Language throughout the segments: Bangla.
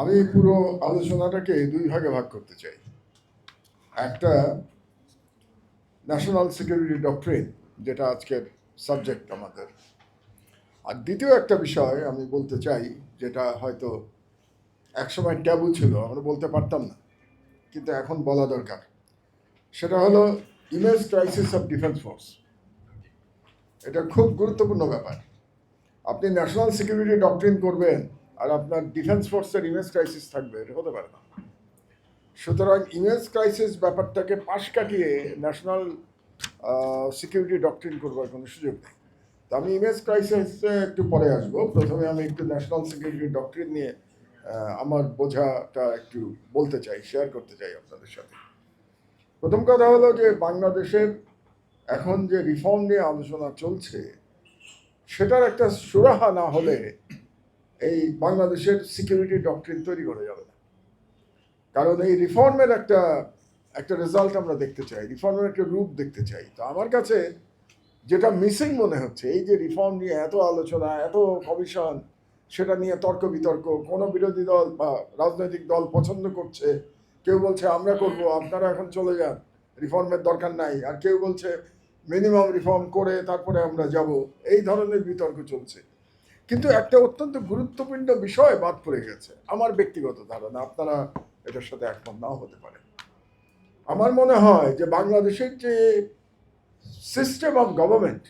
আমি পুরো আলোচনাটাকে দুই ভাগে ভাগ করতে চাই। একটা ন্যাশনাল সিকিউরিটি ডক্ট্রিন যেটা আজকের সাবজেক্ট আমাদের। আর দ্বিতীয় একটা বিষয় আমি বলতে চাই, যেটা হয়তো একসময় ট্যাবু ছিল, আমরা বলতে পারতাম না, কিন্তু এখন বলা দরকার। সেটা হলো image crisis of defence force এটা খুব গুরুত্বপূর্ণ ব্যাপার। আপনি ন্যাশনাল সিকিউরিটি ডক্ট্রিন করবেন আর আপনার ডিফেন্স ফোর্সের ইমেজ ক্রাইসিস থাকবে, এটা হতে পারে না। সুতরাং ইমেজ ক্রাইসিস ব্যাপারটাকে পাশ কাটিয়ে ন্যাশনাল সিকিউরিটি ডক্ট্রিন করবার কোনো সুযোগ নেই। তো আমি ইমেজ ক্রাইসিসে একটু পরে আসব। প্রথমে আমি একটু ন্যাশনাল সিকিউরিটি ডক্ট্রিন নিয়ে আমার বোঝাটা একটু বলতে চাই শেয়ার করতে চাই আপনাদের সাথে। প্রথম কথা হলো যে বাংলাদেশের এখন যে রিফর্ম নিয়ে আলোচনা চলছে, সেটার একটা সুরাহা না হলে এই বাংলাদেশের সিকিউরিটি ডক্ট্রিন তৈরি করা যাবে না। কারণ এই রিফর্মের একটা একটা রেজাল্ট আমরা দেখতে চাই রিফর্মের একটা রূপ দেখতে চাই। তো আমার কাছে যেটা মিসিং মনে হচ্ছে, এই যে রিফর্ম নিয়ে এত আলোচনা, এত কমিশন সেটা নিয়ে তর্ক বিতর্ক, কোনো বিরোধী দল বা রাজনৈতিক দল পছন্দ করছে, কেউ বলছে আমরা করব, আপনারা এখন চলে যান রিফর্মের দরকার নাই, আর কেউ বলছে মিনিমাম রিফর্ম করে তারপরে আমরা যাব, এই ধরনের বিতর্ক চলছে। কিন্তু একটা অত্যন্ত গুরুত্বপূর্ণ বিষয় বাদ পড়ে গেছে। আমার ব্যক্তিগত ধারণা আপনারা এটার সাথে একমত নাও হতে পারে। আমার মনে হয় যে বাংলাদেশের যে সিস্টেম অফ গভর্নমেন্ট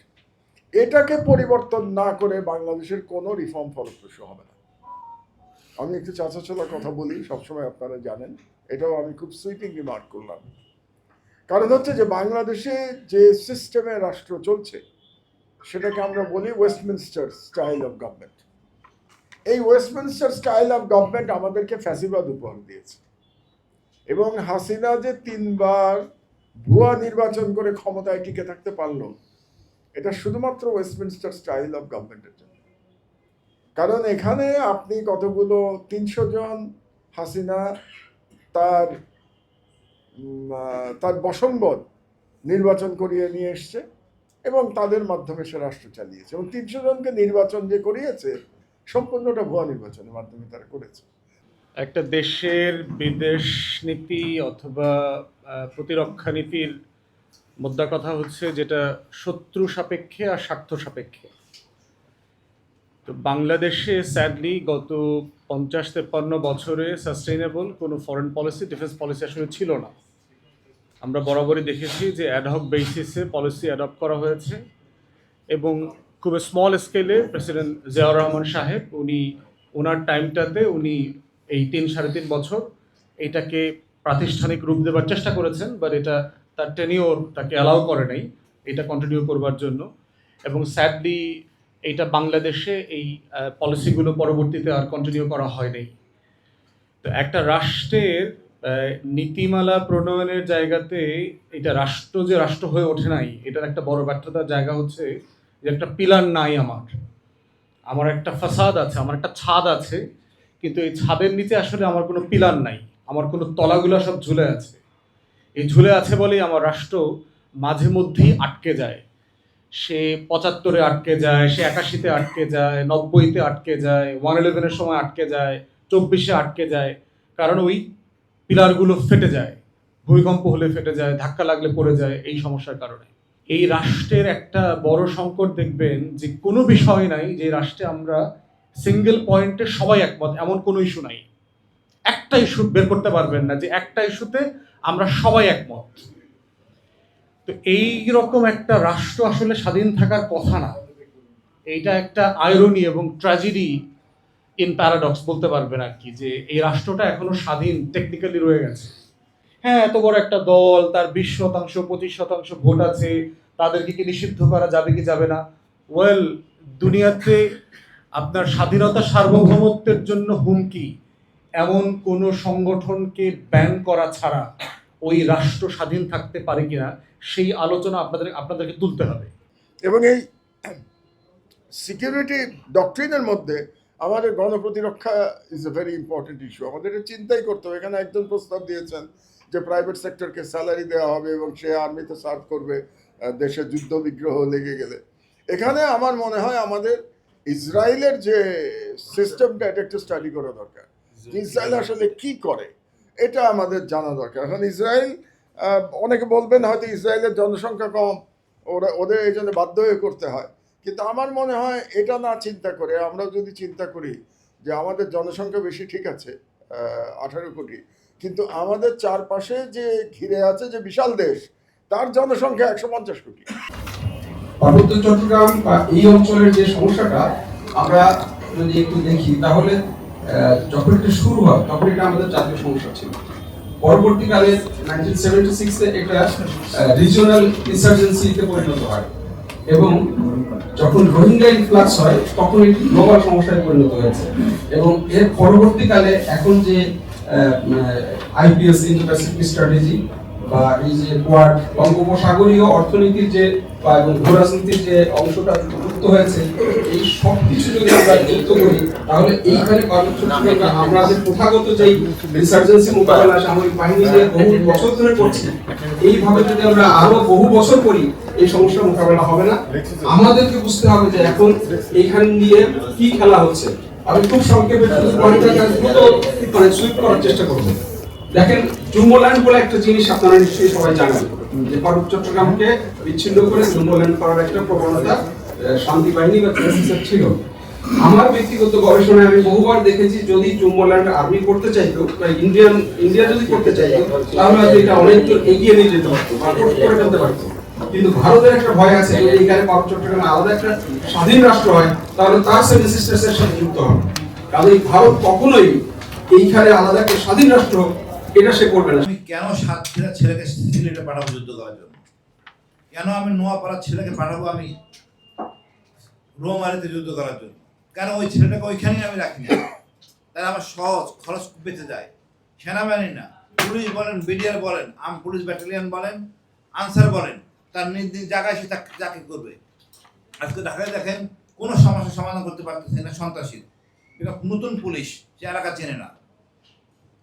এটাকে পরিবর্তন না করে বাংলাদেশের কোনো রিফর্ম ফলপ্রসূ হবে না। আমি একটু চাচাচোলা কথা বলি সবসময় আপনারা জানেন। এটাও আমি খুব সুইপিং রিমার্ক করলাম। কারণ হচ্ছে যে বাংলাদেশে যে সিস্টেমে রাষ্ট্র চলছে সেটাকে আমরা বলি ওয়েস্টমিনস্টার স্টাইল অফ গভর্নমেন্ট এই ওয়েস্টমিনস্টার স্টাইল অফ গভর্নমেন্ট আমাদেরকে ফ্যাসিবাদ উপহার দিয়েছে। এবং হাসিনা যে তিনবার ভুয়া নির্বাচন করে ক্ষমতায় টিকে থাকতে পারল, এটা শুধুমাত্র ওয়েস্টমিনস্টার স্টাইল অফ গভর্নমেন্টের জন্য। কারণ এখানে আপনি কতগুলো, তিনশো জন হাসিনা তার তার বসম্বদ নির্বাচন করিয়ে নিয়ে এসছে। এবং তাদের মাধ্যমে সে রাষ্ট্র চালিয়েছে এবং তিনশো জনকে নির্বাচন যে করিয়েছে, সম্পূর্ণটা ভুয়া নির্বাচনের মাধ্যমে তারা করেছে। একটা দেশের বিদেশ নীতি অথবা প্রতিরক্ষা নীতির মুদ্রা কথা হচ্ছে যেটা শত্রু সাপেক্ষে আর স্বার্থ সাপেক্ষে। তো বাংলাদেশে স্যাডলি গত পঞ্চাশ, তেপ্পান্ন বছরে সাস্টেইনেবল কোনো ফরেন পলিসি ডিফেন্স পলিসি আসলে ছিল না। আমরা বরাবরই দেখেছি যে অ্যাডহক বেসিসে পলিসি অ্যাডপ্ট করা হয়েছে এবং খুব স্মল স্কেলে প্রেসিডেন্ট জিয়াউর রহমান সাহেব, উনি ওনার টাইমটাতে উনি এই তিন সাড়ে তিন বছর এটাকে প্রাতিষ্ঠানিক রূপ দেবার চেষ্টা করেছেন বাট এটা তার টেনিওর তাকে অ্যালাউ করে নাই, এটা কন্টিনিউ করবার জন্য। এবং স্যাডলি এইটা বাংলাদেশে এই পলিসিগুলো পরবর্তীতে আর কন্টিনিউ করা হয় নাই। তো একটা রাষ্ট্রের নীতিমালা প্রণয়নের জায়গাতে এটা রাষ্ট্র যে রাষ্ট্র হয়ে ওঠে নাই, এটার একটা বড় ব্যর্থতার জায়গা হচ্ছে যে একটা পিলার নাই আমার। আমার একটা ফাসাদ আছে, আমার একটা ছাদ আছে, কিন্তু এই ছাদের নিচে আসলে আমার কোনো পিলার নাই, আমার কোনো তলাগুলো সব ঝুলে আছে। এই ঝুলে আছে বলেই আমার রাষ্ট্র মাঝে মধ্যেই আটকে যায়। সে পঁচাত্তরে আটকে যায়, সে একাশিতে আটকে যায়, নব্বইতে আটকে যায়, ওয়ান ইলেভেনের সময় আটকে যায়, চব্বিশে আটকে যায়। কারণ ওই পিলারগুলো ফেটে যায়, ভূমিকম্প হলে ফেটে যায়, ধাক্কা লাগলে পড়ে যায়, এই সমস্যার কারণে। এই রাষ্ট্রের একটা বড় সংকট দেখবেন যে কোনো বিষয় নাই যে রাষ্ট্রে আমরা সিঙ্গেল পয়েন্টে সবাই একমত, এমন কোনো ইস্যু নাই। একটা ইস্যু বের করতে পারবেন না যে একটা ইস্যুতে আমরা সবাই একমত। তো এই রকম একটা রাষ্ট্র আসলে স্বাধীন থাকার কথা না। এইটা একটা আয়রনি এবং ট্র্যাজেডি ইন প্যারাডক্স বলতে পারবেন আর কি, যে এই রাষ্ট্রটা এখনও স্বাধীন টেকনিক্যালি রয়ে গেছে। হ্যাঁ এত বড় একটা দল, তার বিশ শতাংশ, পঁচিশ শতাংশ ভোট আছে, তাদেরকে কি নিষিদ্ধ করা যাবে কি যাবে না? ওয়েল দুনিয়াতে আপনার স্বাধীনতা সার্বভৌমত্বের জন্য হুমকি, এমন কোনো সংগঠনকে ব্যান করা ছাড়া ওই রাষ্ট্র স্বাধীন থাকতে পারে কিনা, সেই আলোচনা আপনাদের, আপনাদেরকে তুলতে হবে। এবং এই সিকিউরিটি ডক্ট্রিনের মধ্যে আমাদের গণপ্রতিরক্ষা is a very important issue আমাদের এটা চিন্তাই করতে হবে। এখানে একজন প্রস্তাব দিয়েছেন যে প্রাইভেট সেক্টরকে স্যালারি দেওয়া হবে এবং সে আর্মিতে সার্ভ করবে দেশে যুদ্ধ বিগ্রহ লেগে গেলে। এখানে আমার মনে হয় আমাদের ইসরায়েলের যে সিস্টেমটা এটা একটু স্টাডি করা দরকার। ইসরায়েল আসলে কি করে? এটা আমাদের জানা দরকার। এখন ইসরায়েল অনেকে বলবেন হয়তো ইসরায়েলের জনসংখ্যা কম ওরা ওদের এই জন্য বাধ্য হয়ে করতে হয়। কিন্তু আমার মনে হয় এটা না চিন্তা করে আমরা যদি চিন্তা করি যে আমাদের জনসংখ্যা বেশি ঠিক আছে আঠারো কোটি, কিন্তু আমাদের চারপাশে যে ঘিরে আছে যে বিশাল দেশ, তার জনসংখ্যা একশো পঞ্চাশ কোটি। পার্বত্য চট্টগ্রাম এই অঞ্চলের যে সমস্যাটা, আমরা যদি একটু দেখি, তাহলে যখন এটা শুরু হয়, তখন এটা আমাদের জাতীয় সমস্যা ছিল। পরবর্তীকালে নাইনটিন সেভেন্টি সিক্সে এটা রিজিওনাল ইনসার্জেন্সিতে পরিণত হয়। এবং যখন রোহিঙ্গা ইনফ্লাক্স হয়, তখন এটি গ্লোবাল সমস্যায় পরিণত হয়েছে। এবং এর পরবর্তীকালে এখন যে আইপিএস ইন্দো স্ট্র্যাটেজি বা এই যে কোয়াড বঙ্গোপসাগরীয় অর্থনীতির যে, বা এবং ভূরাজনীতির যে অংশটা যুক্ত হয়েছে। এই সব কিছু যদি আমরা যুক্ত করি, তাহলে এইখানে চট্টগ্রামে আমরা যে প্রথাগত যেই রিসার্জেন্সি মোকাবেলা, সামরিক বাহিনী যে বহু বছর ধরে করছি, এইভাবে যদি আমরা আরও বহু বছর করি, এই সমস্যার মোকাবেলা হবে না। আমাদেরকে বুঝতে হবে যে এখন এইখান দিয়ে কি খেলা হচ্ছে। আমি খুব সংক্ষেপে মানে সুইপ করার চেষ্টা করব। দেখেন জুম্বল্যান্ড বলে একটা জিনিস আপনারা নিশ্চয়ই সবাই জানেন, যে পার্বত্য চট্টগ্রামকে বিচ্ছিন্ন করে জুম্বল্যান্ড করার একটা প্রবণতা শান্তি বাহিনী বা TSS ছিল। আমার ব্যক্তিগত গবেষণায় আমি বহুবার দেখেছি, যদি জুম্বল্যান্ড আর্মি করতে চাইতো, বা ইন্ডিয়ান ইন্ডিয়া যদি করতে চাইতো, তাহলে হয়তো এটা অনেক এগিয়ে নিয়ে যেতে পারতো বা করে ফেলতে পারতো। কিন্তু ভারতের একটা ভয় আছে, যদি এখানে পার্বত্য চট্টগ্রামে আলাদা একটা স্বাধীন রাষ্ট্র হয়, তাহলে তার সেভেন সিস্টার্সের সাথে যুক্ত হবে। কাজেই ভারত কখনোই এইখানে আলাদা একটা স্বাধীন রাষ্ট্র, এটা সে করবে না। আমি কেন সাতক্ষীরা ছেলেকে সিলেটে পাঠাবো যুদ্ধ করার জন্য? কেন আমি নোয়াপাড়ার ছেলেকে পাঠাবো আমি রোমারিতে যুদ্ধ করার জন্য। কেন ওই ছেলেটাকে ওইখানেই আমি রাখি না তাহলে আমার সহজ খরচ বেঁচে যায়। সেনাবাহিনী না। পুলিশ বলেন, বিডিআর বলেন, আম পুলিশ ব্যাটালিয়ন বলেন, আনসার বলেন, তার নিজ নিজ জায়গায় সে চাক- চাকরি করবে। আজকে ঢাকায় দেখেন, কোনো সমস্যার সমাধান করতে পারতেছে না সন্ত্রাসী এটা নতুন পুলিশ, সে এলাকা চেনে না।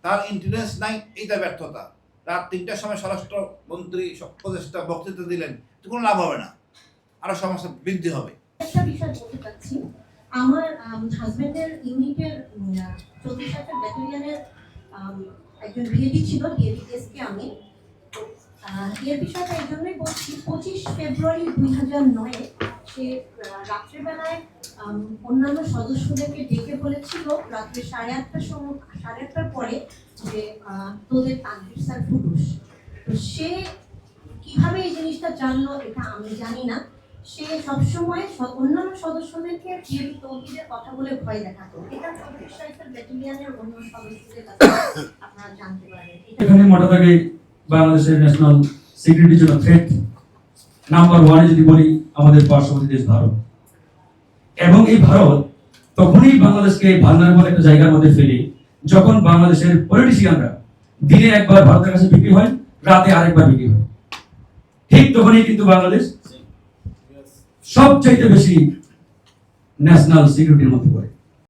তার ইন্টেলিজেন্স নাই, এইটা ব্যর্থতা। রাত তিনটার সময় স্বরাষ্ট্র মন্ত্রী উপদেষ্টা বক্তৃতা দিলেন কোনো লাভ হবে না। আরও সমস্যা বৃদ্ধি হবে। একটা বিষয় বলতে চাচ্ছি। আমার হাজবেন্ডের ইউনিটের চৌত্রিশ হাজার ব্যাটালিয়নের একজন বিএডি ছিল বিএডি এসকে আমি। এর বিষয়টা এই জন্যই বলছি, পঁচিশ ফেব্রুয়ারি দুই হাজার নয়ে সে রাত্রেবেলায় অন্যান্য সদস্যদেরকে ডেকে বলেছিল, রাত্রে সাড়ে আটটার সময় সাড়ে আটটার পরে যে তোদের তান্ত্রিক স্যার পুরুষ তো সে কীভাবে এই জিনিসটা জানলো, এটা আমি জানি না। সে সবসময় অন্যান্য সদস্যদেরকে বিএবি তৌহিদের কথা বলে ভয় দেখাতো। এটা সাইকেল ব্যাটালিয়নের অন্য সদস্যদের কাছে আপনারা জানতে পারেন এখানে মোটা দাগে বাংলাদেশের ন্যাশনাল সিকিউরিটির জন্য থ্রেট নাম্বার ওয়ানে যদি বলি, আমাদের পার্শ্ববর্তী দেশ ভারত। এবং এই ভারত তখনই বাংলাদেশকে ভালনারেবল একটা জায়গার মধ্যে ফেলে, যখন বাংলাদেশের পলিটিশিয়ানরা দিনে একবার ভারতের কাছে বিক্রি হয়, রাতে আরেকবার বিক্রি হয়। ঠিক তখনই কিন্তু বাংলাদেশ সবচাইতে বেশি ন্যাশনাল সিকিউরিটির মধ্যে পড়ে।